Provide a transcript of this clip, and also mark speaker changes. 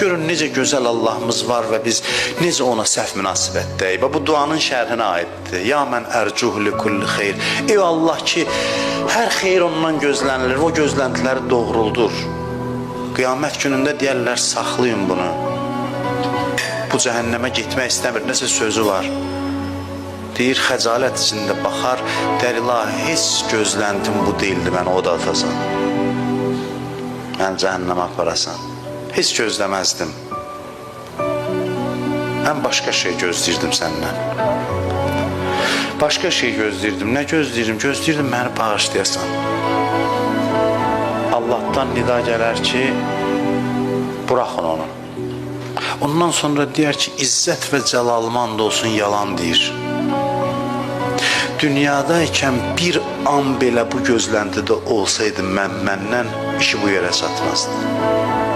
Speaker 1: Görün necə gözəl Allahımız var və biz necə ona səhv münasibətdəyik. Və bu duanın şərhinə aiddir. Ya mən ərcuh li kulli xeyr. Ey Allah ki, hər xeyir ondan gözlənilir. O gözləntiləri doğruldur. Qiyamət günündə deyərlər, saxlayın bunu. Bu cəhənnəmə getmək istəmir. Nəsə sözü var. Deyir, xəcalət içində baxar, deyər, ilahi, heç gözləntim bu deyildi, mən o da atasan. Mən cəhənnəmə aparasan. Heç gözləməzdim. Mən başqa şey gözləyirdim səndən. Başqa şey gözləyirdim. Nə gözləyirdim? Gözləyirdim məni bağışlayasan. Allahdan nida gələr ki, buraxın onu. Ondan sonra deyər ki, izzət və cəlalıma and olsun yalan deyir. Dünyadaykən bir an belə bu gözləntidə olsaydım mən məndən işi bu yerə çatmazdı.